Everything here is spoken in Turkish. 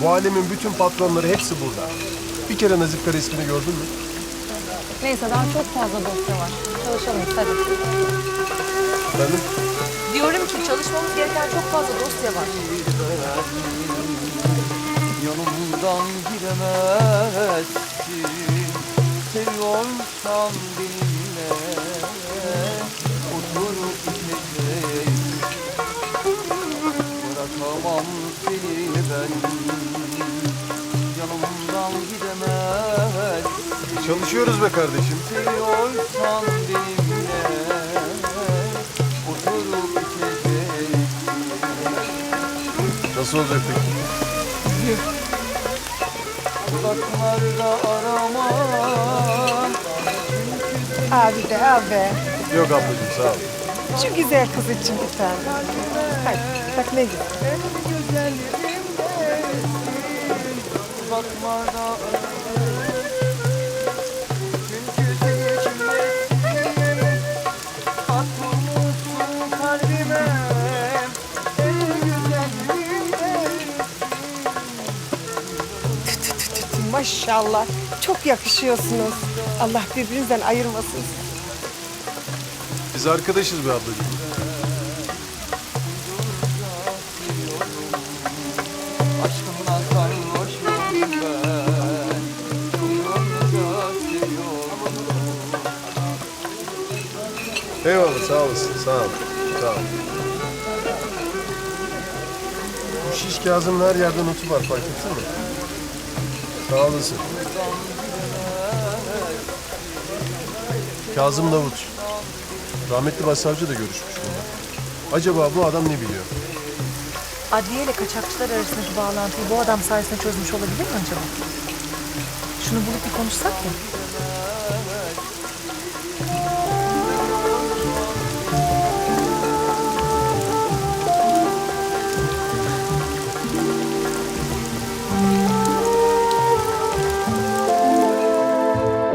Bu alemin bütün patronları hepsi burada. Bir kere Nazif Kara ismini gördün mü? Neyse daha çok fazla dosya var. Çalışalım hadi. Efendim? Diyorum ki çalışmamız gereken çok fazla dosya var. Yanımdan giremezsin Seviyorsan benimle Oturup gidecek Bırakamam seni ben Çalışıyoruz be kardeşim. Seviyorsan benimle Oturup gidecek Nasıl olacak peki? Uzaklarda arama Abi de abi. Yok ablacığım sağ ol. Şu güzel kız için bir tane. Hadi bak ne güzel. Uzaklarda Çünkü kalbime En güzelliğimdesin Maşallah. Çok yakışıyorsunuz. Allah birbirinizden ayırmasın. Biz arkadaşız be ablacığım. Aşkımdan sarhoşum ben Yolunda seviyorum Eyvallah sağ olasın. Sağ ol. Ol. Bu şiş Kazım'ın her yerden notu var fark etsene. Sağ olasın. Kazım Davut. Rahmetli başsavcı da görüşmüş bunlar. Acaba bu adam ne biliyor? Adliye ile kaçakçılar arasındaki bağlantıyı bu adam sayesinde çözmüş olabilir mi acaba? Şunu bulup bir konuşsak ya.